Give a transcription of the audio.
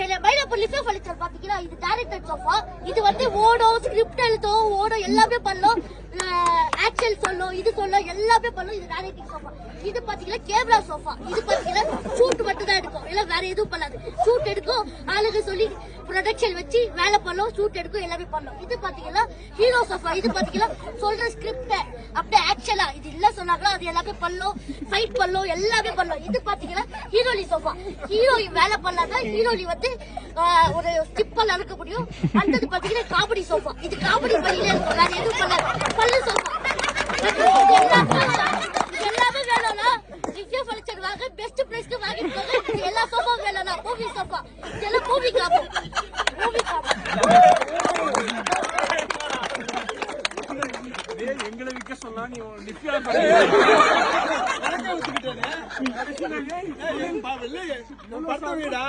சரி மயிலாப்பூர் லிஃபே ஃபர்னிச்சர் பாத்தீங்கன்னா இது டேரக்டர் சோஃபா இது வந்து ஓடும் ஸ்கிரிப்ட் எழுதும் ஓடும் எல்லாமே பண்ணும். ஆக்சல் சொல்லும் இது சொல்லும் எல்லாமே பண்ணும். இது டைரக்டிங் சோஃபா இது பாத்தீங்கன்னா கேமரா சோஃபா இது பாத்தீங்கன்னா ஷூட் மட்டும் தான் எடுக்கும். இல்ல வேற எதுவும் பண்ணாது. ஷூட் எடுக்கும். ஆளுங்க சொல்லி ப்ரொடக்ஷன் வச்சு வேலை பண்ணும் ஷூட் எடுக்கும் எல்லாமே பண்ணும். இது பாத்தீங்கன்னா ஹீரோ சோஃபா இது பாத்தீங்கன்னா சொல்ற ஸ்கிரிப்ட் என்ன சொன்னாங்களோ அது எல்லாமே பண்ணும் ஃபைட் பண்ணும் எல்லாமே பண்ணும் இது பாத்தீங்கன்னா ஹீரோலி சோஃபா ஹீரோயின் வேலை பண்ணாதான் ஹீரோலி வந்து ஒரு ஸ்டிப்பல் அறுக்க முடியும் அடுத்தது பாத்தீங்கன்னா காமெடி சோஃபா இது காமெடி பண்ணிலே இருக்கும் வேற எதுவும் பண்ணல பல்லு சோஃபா எல்லாமே வேணும்னா ரிவ்யூ ஃபர்னிச்சர் வாங்க பெஸ்ட் பிரைஸ்க்கு வாங்கிட்டு போங்க எல்லா சோஃபாவும் வேணும்னா மூவி சோஃபா இதெல்லாம் மூவி காப்போம் மூவி காப்போம் டேய், எங்களை விற்க சொன்னா நீ நிப்பியா படத்தை வீடா